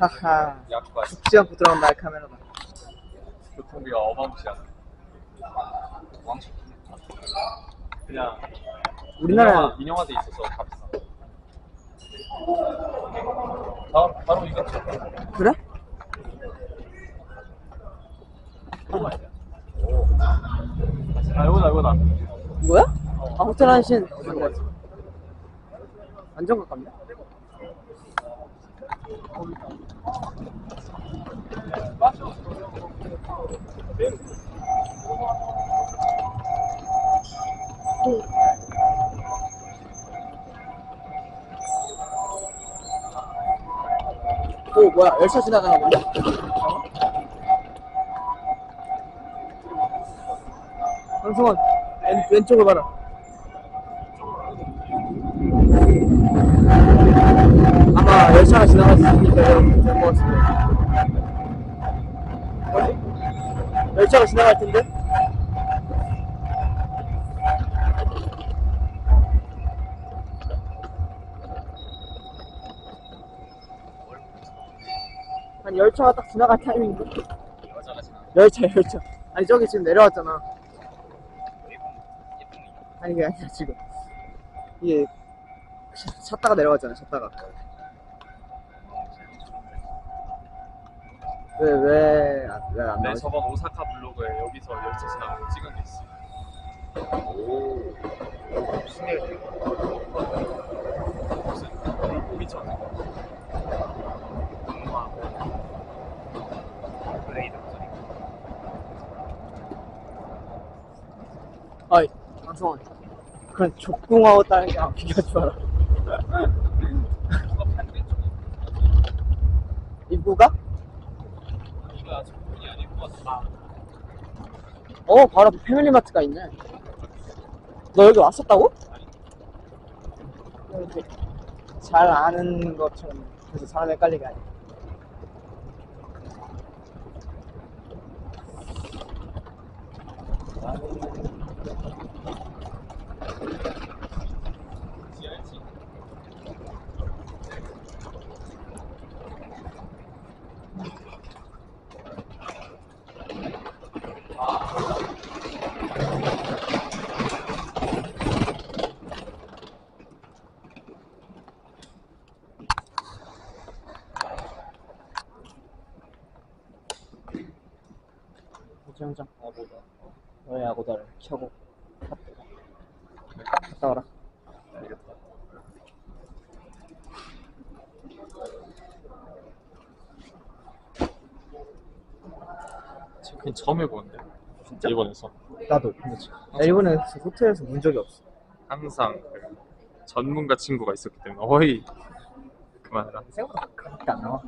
하하. 죽지 않고 들어간 나의 카메라다. 교통비가 어마무시하다. 왕초. 그냥 우리나라 인형화돼 있어서 다 비싸. 바로 바로 이거 그래? 아 이거다 이거다. 뭐야? 아 호텔 한신. 완전 가깝네. 오 뭐야 열차 지나가는 건데? 황승원 왼, 왼쪽을 봐라 아마 열차가 지나갔으니까 여러분 될것 같은데? 열차가 지나갈 텐데? 한 열차가 딱 지나갈 타이밍인데? 여자가 지나. 열차 열차 아니 저기 지금 내려왔잖아 아니 그게 아니라 지금 이게 차- 찼다가 내려갔잖아 찼다가 왜왜왜안 네 나오지? 저번 오사카 블로그에 여기서 열차 지나가는 거 찍은 게 있어. 오. 무 레이드 소리. 아이 방송원 그런 족궁하고 다른 게 반대쪽. 입구가? 이거 아직 문이 아닐 것 같아. 어 바로 패밀리마트가 있네 너 여기 왔었다고? 이렇게 잘 아는 것처럼 그래서 사람 헷갈리게 지 고정장 아 뭐다. 너의 아고다를 켜고 갔다 와라. 알겠다. 체크인 처음 해보는데 진짜? 일본에서. 나도 근데 나 일본에 호텔에서 문 적이 없어. 항상 그 전문가 친구가 있었기 때문에 어이 그만해라. 생각보다 그렇게 안 나와